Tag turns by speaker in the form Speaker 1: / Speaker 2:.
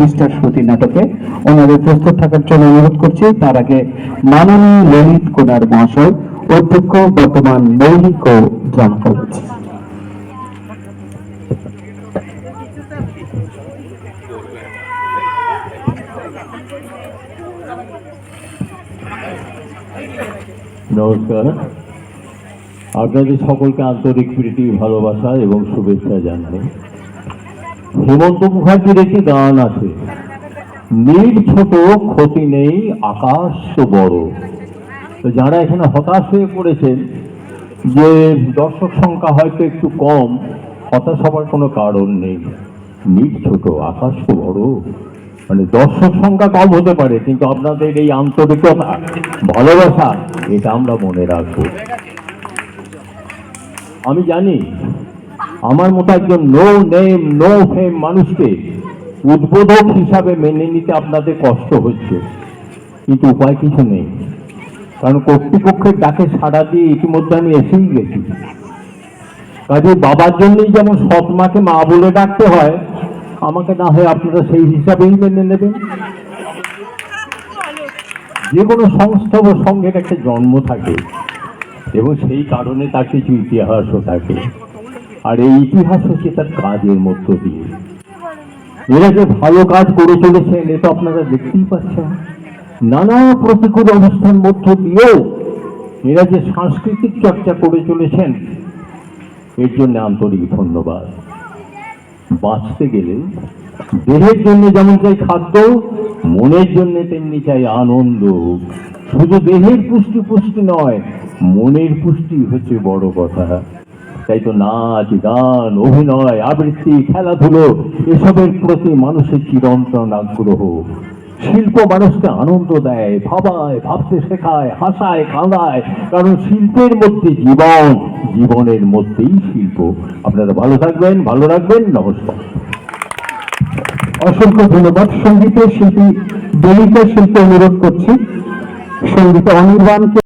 Speaker 1: Mister সতী নাটকে ওনাদের প্রস্তুত থাকার জন্য অনুরোধ করছি। তার আগে মাননীয় ললিত কুমার মহাশয়, অধ্যক্ষ বর্তমান মৌলিক ও
Speaker 2: নমস্কার। আপনাদের সকলকে আন্তরিক প্রীতি, ভালোবাসা এবং শুভেচ্ছা জানাই। হেমন্ত মুখার্জির একটি গান আছে। নীল ছোট, ক্ষতি নেই, আকাশ বড়। তো যারা এখানে হতাশ হয়ে পড়েছেন, যে দর্শক সংখ্যা হয়তো একটু কম, হতাশ হবার কোনো কারণ নেই। নীল ছোট, আকাশ তো বড়। মানে দর্শক সংখ্যা কম হতে পারে, কিন্তু আপনাদের এই আন্তরিকতা, ভালোবাসা, এটা আমরা মনে রাখব। আমি জানি আমার মতো একজন নো নেম নো ফেম মানুষকে উদ্বোধক হিসাবে মেনে নিতে আপনাদের কষ্ট হচ্ছে। কিন্তু উপায় কিছু নেই। কারণ কর্তৃপক্ষের ডাকে সাড়া দিয়ে ইতিমধ্যে আমি এসেই গেছি। কাজে বাবার জন্যই যেমন সৎ মাকে মা বলে ডাকতে হয়, আমাকে না হয় আপনারা সেই হিসাবেই মেনে নেবেন। যে কোনো সংস্থা ও সংঘের একটা জন্ম থাকে এবং সেই কারণে তার কিছু ইতিহাসও থাকে। আর এই ইতিহাস হচ্ছে তার কাজের মধ্য দিয়ে। এরা যে ভালো কাজ করে চলেছেন, এ তো আপনারা দেখতেই পাচ্ছেন। নানা প্রতিকূল অবস্থার মধ্য দিয়েও এরা যে সাংস্কৃতিক চর্চা করে চলেছেন, এর জন্য আন্তরিক ধন্যবাদ। বাঁচতে গেলে দেহের জন্য যেমন চাই খাদ্য, মনের জন্য তেমনি চাই আনন্দ। শুধু দেহের পুষ্টি পুষ্টি নয়, মনের পুষ্টি হচ্ছে বড় কথা। তাই তো নাচ, গান, অভিনয়, আবৃত্তি, খেলাধুলো, এসবের প্রতি মানুষের চিরন্তন আগ্রহ। শিল্প মানুষকে আনন্দ দেয়, ভাবায়, ভাবতে শেখায়, হাসায়, কাঁদায়, কারণ শিল্পের মধ্যে জীবন, জীবনের মধ্যেই শিল্প। আপনারা ভালো থাকবেন, ভালো রাখবেন, নমস্কার।
Speaker 1: অসংখ্য ধন্যবাদ সঙ্গীতের শিল্পী দলিত শিল্পী অনুরোধ করছি। সংগীত অনির্বাণকে